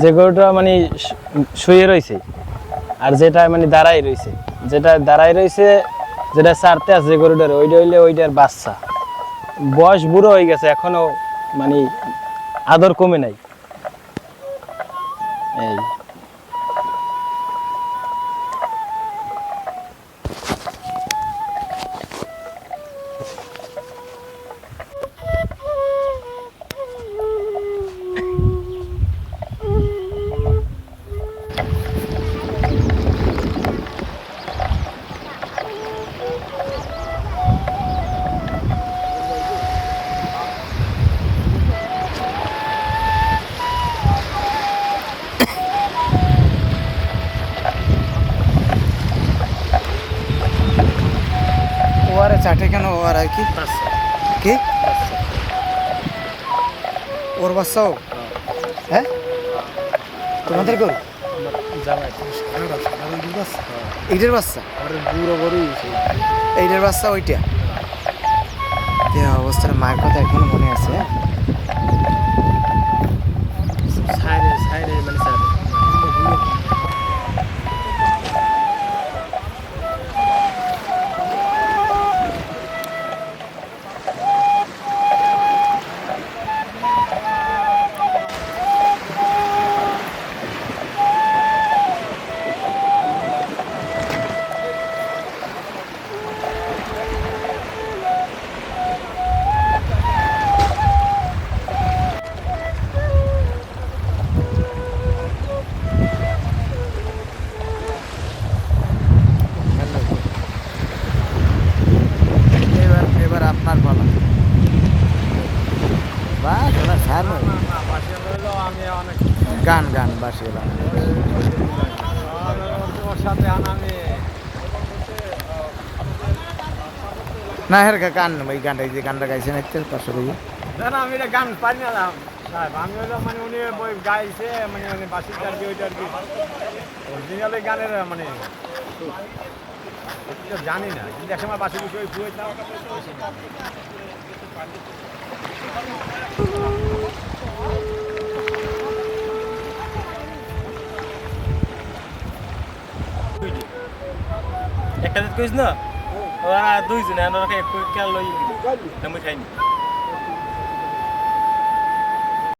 যে গরুটা মানে শুয়ে রয়েছে আর যেটা মানে দাঁড়াই রয়েছে যেটা দাঁড়াই রয়েছে যেটা সারতে আছে গরুটার, ওইটা হইলে ওইটার বাচ্চা। বয়স বুড়ো হয়ে গেছে, এখনও মানে আদর কমে নাই। এই। চাটে কেন ওয়ার আর কি কি ওর বাচ্চাও? হ্যাঁ? তোমাদের গরু এইটার বাচ্চা? এইটার বাচ্চা ওইটা। অবস্থার মায়ের কথা এখনও মনে আছে। বাস এবার ছাড় গান গান বাসি এবার না হের গান, ওই গানটা যে গানটা গাইছেন একটু পাঁচশো রুপি না না, আমি গান পারি না আমি হলো মানে উনি বই গাইছে মানে মানে বাসির আর কি ওইটা আর কি অরিজিনাল ওই গানের মানে জানি না, কিন্তু এক সময় বাসি বিষয় শুয়ে একটা দিন কইস না ওরা দুইজনে আর ওরা এক কেন লই আমি খাইনি